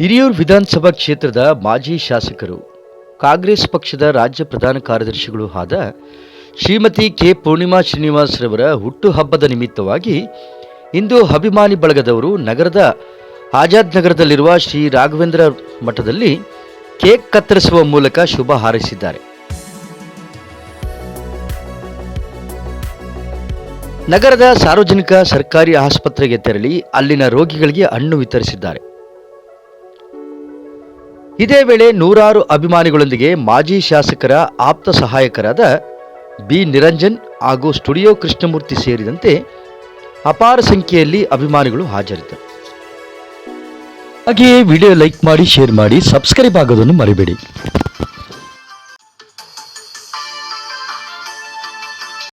ಹಿರಿಯೂರು ವಿಧಾನಸಭಾ ಕ್ಷೇತ್ರದ ಮಾಜಿ ಶಾಸಕರು ಕಾಂಗ್ರೆಸ್ ಪಕ್ಷದ ರಾಜ್ಯ ಪ್ರಧಾನ ಕಾರ್ಯದರ್ಶಿಗಳು ಆದ ಶ್ರೀಮತಿ ಕೆ. ಪೂರ್ಣಿಮಾ ಶ್ರೀನಿವಾಸ್ ರವರ ಹುಟ್ಟುಹಬ್ಬದ ನಿಮಿತ್ತವಾಗಿ ಇಂದು ಅಭಿಮಾನಿ ಬಳಗದವರು ನಗರದ ಆಜಾದ್ ನಗರದಲ್ಲಿರುವ ಶ್ರೀ ರಾಘವೇಂದ್ರ ಮಠದಲ್ಲಿ ಕೇಕ್ ಕತ್ತರಿಸುವ ಮೂಲಕ ಶುಭ ಹಾರೈಸಿದ್ದಾರೆ. ನಗರದ ಸಾರ್ವಜನಿಕ ಸರ್ಕಾರಿ ಆಸ್ಪತ್ರೆಗೆ ತೆರಳಿ ಅಲ್ಲಿನ ರೋಗಿಗಳಿಗೆ ಹಣ್ಣು ವಿತರಿಸಿದ್ದಾರೆ. ಇದೇ ವೇಳೆ ನೂರಾರು ಅಭಿಮಾನಿಗಳೊಂದಿಗೆ ಮಾಜಿ ಶಾಸಕರ ಆಪ್ತ ಸಹಾಯಕರಾದ ಬಿ. ನಿರಂಜನ್ ಹಾಗೂ ಸ್ಟುಡಿಯೋ ಕೃಷ್ಣಮೂರ್ತಿ ಸೇರಿದಂತೆ ಅಪಾರ ಸಂಖ್ಯೆಯಲ್ಲಿ ಅಭಿಮಾನಿಗಳು ಹಾಜರಿದ್ದರು. ಹಾಗೆಯೇ ವಿಡಿಯೋ ಲೈಕ್ ಮಾಡಿ, ಶೇರ್ ಮಾಡಿ, ಸಬ್ಸ್ಕ್ರೈಬ್ ಆಗೋದನ್ನು ಮರಿಬೇಡಿ.